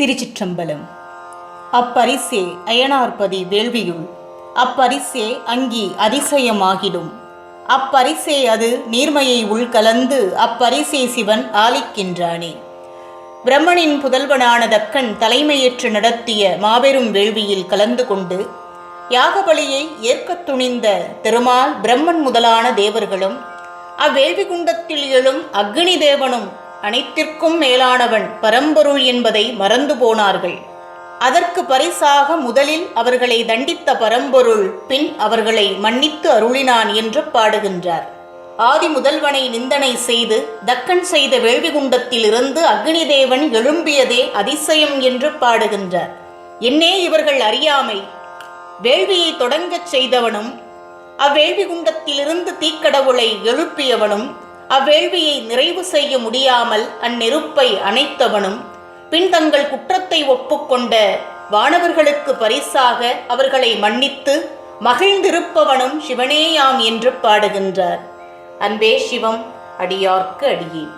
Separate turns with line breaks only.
திருச்சிற்றம்பலம். அப்பரிசே அயனார்பதி வேள்வியுள் அப்பரிசே அங்கி அதிசயமாகிடும் அப்பரிசே அது நீர்மையை உள்கலந்து அப்பரிசே சிவன் ஆலிக்கின்றானே. பிரம்மனின் புதல்வனான தக்கன் தலைமையேற்று நடத்திய மாபெரும் வேள்வியில் கலந்து கொண்டு யாகபலியை ஏற்கத் துணிந்த திருமால் பிரம்மன் முதலான தேவர்களும் அவ்வேள்வி குண்டத்தில் எழும் அக்னி தேவனும் அனைத்திற்கும் மேலானவன் பரம்பொருள் என்பதை மறந்து போனார்கள். அதற்கு பரிசாக முதலில் அவர்களை தண்டித்த பரம்பொருள் பின் அவர்களை மன்னித்து அருளினான் என்று பாடுகின்றார். ஆதி முதல்வனை நிந்தனை செய்து தக்கன் செய்த வேள்வி குண்டத்திலிருந்து அக்னி தேவன் எழும்பியதே அதிசயம் என்று பாடுகின்றார். என்னே இவர்கள் அறியாமை! வேள்வியை தொடங்கச் செய்தவனும் அவ்வேள்வி குண்டத்திலிருந்து தீக்கடவுளை எழுப்பியவனும் அவ்வேள்வியை நிறைவு செய்ய முடியாமல் அந்நெருப்பை அணைத்தவனும் பின் தங்கள் குற்றத்தை ஒப்புக்கொண்ட வானவர்களுக்கு பரிசாக அவர்களை மன்னித்து மகிழ்ந்திருப்பவனும் சிவனேயாம் என்று பாடுகின்றார். அன்பே சிவம் அடியார்க்கு அடியேன்.